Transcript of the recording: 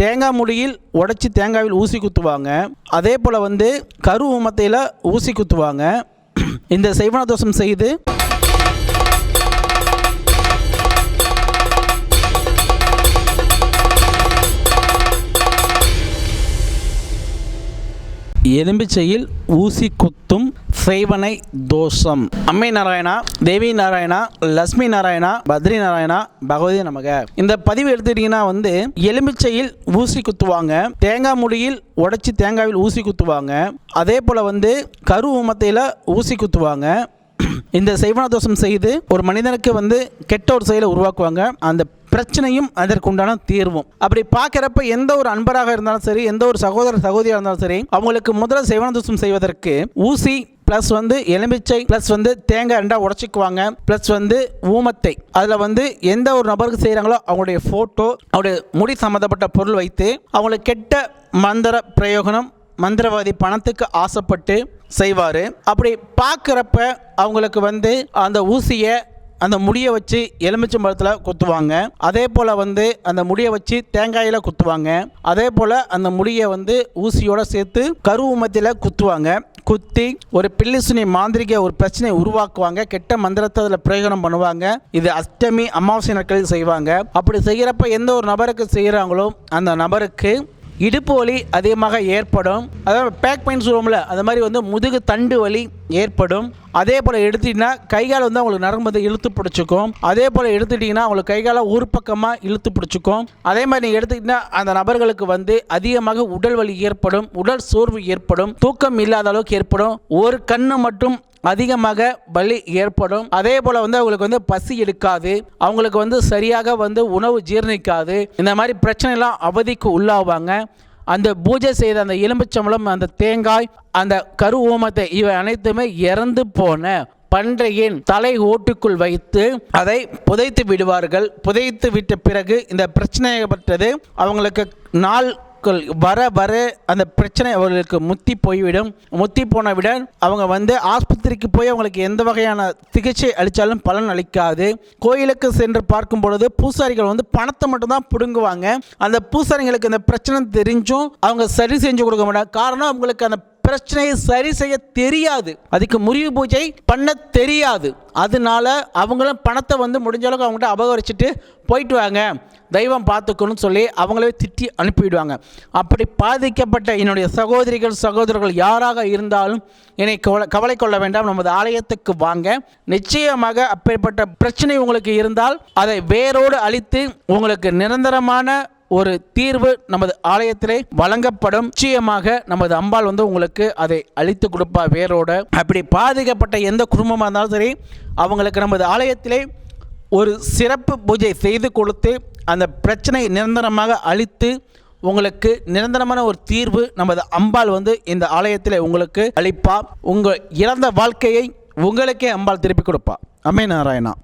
தேங்காய் முடியில் உடைச்சி தேங்காயில் ஊசி குத்துவாங்க. அதே போல் வந்து கரு உமத்தையில் ஊசி குத்துவாங்க. இந்த செய்வன தோஷம் செய்து எலும்பிச்சையில் ஊசி குத்தும் செய்வனை தோஷம். அம்மை நாராயணா தேவி நாராயணா லட்சுமி நாராயணா பத்ரி நாராயணா பகவதி நமக. இந்த பதிவு எடுத்துக்கிட்டிங்கன்னா வந்து எலுமிச்சையில் ஊசி குத்துவாங்க தேங்காய் முடியில் உடைச்சி தேங்காயில் ஊசி குத்துவாங்க அதே போல் வந்து கரு உமத்தையில் ஊசி குத்துவாங்க. இந்த செய்வன தோஷம் செய்து ஒரு மனிதனுக்கு வந்து கெட்ட ஒரு செயலை உருவாக்குவாங்க. அந்த பிரச்சனையும் அதற்குண்டான தீர்வும். அப்படி பார்க்குறப்ப எந்த ஒரு அன்பராக இருந்தாலும் சரி எந்த ஒரு சகோதர சகோதரியாக இருந்தாலும் சரி அவங்களுக்கு முதல்ல செய்வன தோஷம் செய்வதற்கு ஊசி ப்ளஸ் வந்து எலுமிச்சை ப்ளஸ் வந்து தேங்காய் ரெண்டாக உடச்சிக்குவாங்க. ப்ளஸ் வந்து ஊமத்தை. அதில் வந்து எந்த ஒரு நபருக்கு செய்கிறாங்களோ அவங்களுடைய ஃபோட்டோ அவருடைய முடி சம்மந்தப்பட்ட பொருள் வைத்து அவங்களை கெட்ட மந்திர பிரயோகனம் மந்திரவாதி பணத்துக்கு ஆசைப்பட்டு செய்வார். அப்படி பார்க்குறப்ப அவங்களுக்கு வந்து அந்த ஊசியை அந்த முடியை வச்சு எலுமிச்சை மரத்தில் குத்துவாங்க. அதே போல் வந்து அந்த முடியை வச்சு தேங்காயில் குத்துவாங்க. அதே போல் அந்த முடியை வந்து ஊசியோடு சேர்த்து கருவுமத்தில் குத்துவாங்க. குத்தி ஒரு பில்லிசுனி மாந்திரிக ஒரு பிரச்சனையை உருவாக்குவாங்க. கெட்ட மந்திரத்தை அதில் பிரயோஜனம் பண்ணுவாங்க. இது அஷ்டமி அமாவாசை நாட்களில் செய்வாங்க. அப்படி செய்கிறப்ப எந்த ஒரு நபருக்கு செய்கிறாங்களோ அந்த நபருக்கு இடுப்பு வலி அதிகமாக ஏற்படும். அதாவது பேக் பெயின் சொல்லுவோம்ல அந்த மாதிரி வந்து முதுகு தண்டு வலி ஏற்படும். அதே போல் எடுத்துட்டிங்கன்னா கைகால் வந்து அவங்களுக்கு நரம்பு வந்து இழுத்து பிடிச்சிக்கும். அதே போல் எடுத்துட்டிங்கன்னா அவங்களுக்கு கைகால ஒரு பக்கமாக இழுத்து பிடிச்சிக்கும். அதே மாதிரி நீங்கள் எடுத்துக்கிட்டிங்கன்னா அந்த நபர்களுக்கு வந்து அதிகமாக உடல் வலி ஏற்படும் உடல் சோர்வு ஏற்படும் தூக்கம் இல்லாத அளவுக்கு ஏற்படும். ஒரு கண்ணு மட்டும் அதிகமாக வலி ஏற்படும். அதே போல் வந்து அவங்களுக்கு வந்து பசி எடுக்காது. அவங்களுக்கு வந்து சரியாக வந்து உணவு ஜீரணிக்காது. இந்த மாதிரி பிரச்சனைலாம் அவதிக்கு உள்ளாவாங்க. அந்த பூஜை செய்த அந்த எலும்புச்சம்பளம் அந்த தேங்காய் அந்த கரு ஓமத்தை இவை அனைத்துமே இறந்து போன பன்றையின் தலை ஓட்டுக்குள் வைத்து அதை புதைத்து விடுவார்கள். புதைத்து விட்ட பிறகு இந்த பிரச்சனைப்பட்டது அவங்களுக்கு நாள் நாட்கள் வர வர அந்த பிரச்சனை அவர்களுக்கு முத்தி போய்விடும். முத்தி போனவிடன் அவங்க வந்து ஆஸ்பத்திரிக்கு போய் அவங்களுக்கு எந்த வகையான சிகிச்சை அளித்தாலும் பலன் அளிக்காது. கோயிலுக்கு சென்று பார்க்கும் பொழுது பூசாரிகள் வந்து பணத்தை மட்டும்தான் பிடுங்குவாங்க. அந்த பூசாரிகளுக்கு இந்த பிரச்சனை தெரிஞ்சும் அவங்க சரி செஞ்சு கொடுக்க மாட்டாங்க. காரணம் அவங்களுக்கு அந்த பிரச்சனையை சரி செய்ய தெரியாது. அதுக்கு முறிவு பூஜை பண்ண தெரியாது. அதனால அவங்களும் பணத்தை வந்து முடிஞ்ச அளவுக்கு அவங்கள்ட்ட அபகரிச்சுட்டு போயிட்டு வாங்க தெய்வம் பார்த்துக்கணும்னு சொல்லி அவங்களே திட்டி அனுப்பிவிடுவாங்க. அப்படி பாதிக்கப்பட்ட என்னுடைய சகோதரிகள் சகோதரர்கள் யாராக இருந்தாலும் என்னை கவலை கவலை கொள்ள வேண்டாம். நமது ஆலயத்துக்கு வாங்க. நிச்சயமாக அப்பேற்பட்ட பிரச்சனை உங்களுக்கு இருந்தால் அதை வேரோடு அழித்து உங்களுக்கு நிரந்தரமான ஒரு தீர்வு நமது ஆலயத்திலே வழங்கப்படும். நிச்சயமாக நமது அம்பாள் வந்து உங்களுக்கு அதை அழித்து கொடுப்பா வேரோட. அப்படி பாதிக்கப்பட்ட எந்த குடும்பமாக இருந்தாலும் சரி அவங்களுக்கு நமது ஆலயத்திலே ஒரு சிறப்பு பூஜை செய்து கொடுத்து அந்த பிரச்சனை நிரந்தரமாக அழித்து உங்களுக்கு நிரந்தரமான ஒரு தீர்வு நமது அம்பாள் வந்து இந்த ஆலயத்தில் உங்களுக்கு அளிப்பா. உங்கள் இறந்த வாழ்க்கையை உங்களுக்கே அம்பாள் திருப்பி கொடுப்பா. அமே நாராயணா.